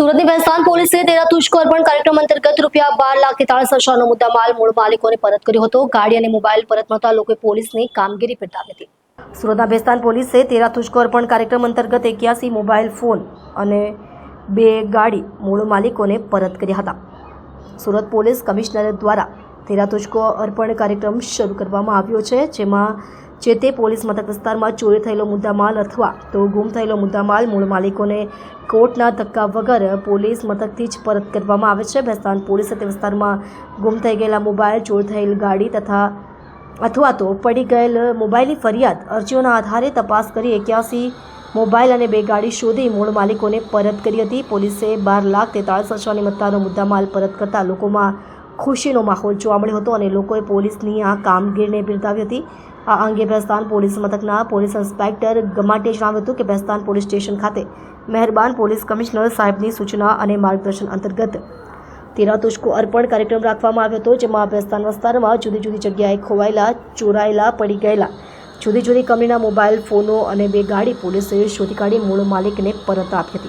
સુરતની ભેસ્તાન પોલીસે તેરા તુષ્કો અર્પણ કાર્યક્રમ અંતર્ગત રૂપિયા બાર લાખ તેતાળીસ હજારનો મુદ્દા માલ મૂળ માલિકોને પરત કર્યો હતો. ગાડી અને મોબાઈલ પરત મળતા લોકોએ પોલીસની કામગીરી બિરદાવી હતી. સુરતના ભેસ્તાન પોલીસે તેરા તુષ્કર્પણ કાર્યક્રમ અંતર્ગત એક્યાસી મોબાઈલ ફોન અને બે ગાડી મૂળ માલિકોને પરત કર્યા હતા. સુરત પોલીસ કમિશનર દ્વારા તેરા તુષ્કો અર્પણ કાર્યક્રમ શરૂ કરવામાં આવ્યો છે, જેમાં જે તે પોલીસ મથક વિસ્તારમાં ચોરી થયેલો મુદ્દામાલ અથવા તો ગુમ થયેલો મુદ્દામાલ મૂળ માલિકોને કોર્ટના ધક્કા વગર પોલીસ મથકથી જ પરત કરવામાં આવે છે. ભેસ્તાન પોલીસે તે વિસ્તારમાં ગુમ થઈ ગયેલા મોબાઈલ, ચોર થયેલ ગાડી તથા અથવા તો પડી ગયેલ મોબાઈલની ફરિયાદ, અરજીઓના આધારે તપાસ કરી એક્યાસી મોબાઈલ અને બે ગાડી શોધી મૂળ માલિકોને પરત કરી હતી. પોલીસે બાર લાખ તેતાળીસ હજારની મત્તાનો મુદ્દામાલ પરત કરતા લોકોમાં ખુશીનો માહોલ જોવા મળ્યો હતો અને લોકોએ પોલીસની આ કામગીરીને બિરદાવી હતી. આ અંગે ભેસ્તાન પોલીસ મથકના પોલીસ ઇન્સ્પેક્ટર ગમાટે જણાવ્યું હતું કે ભેસ્તાન પોલીસ સ્ટેશન ખાતે મહેરબાન પોલીસ કમિશનર સાહેબની સૂચના અને માર્ગદર્શન અંતર્ગત તેરા તુષ્કો અર્પણ કાર્યક્રમ રાખવામાં આવ્યો હતો, જેમાં ભેસ્તાન વિસ્તારમાં જુદી જુદી જગ્યાએ ખોવાયેલા, ચોરાયેલા, પડી ગયેલા જુદી જુદી કંપનીના મોબાઈલ ફોનો અને બે ગાડી પોલીસે શોધી કાઢી મૂળ માલિકને પરત આપી હતી.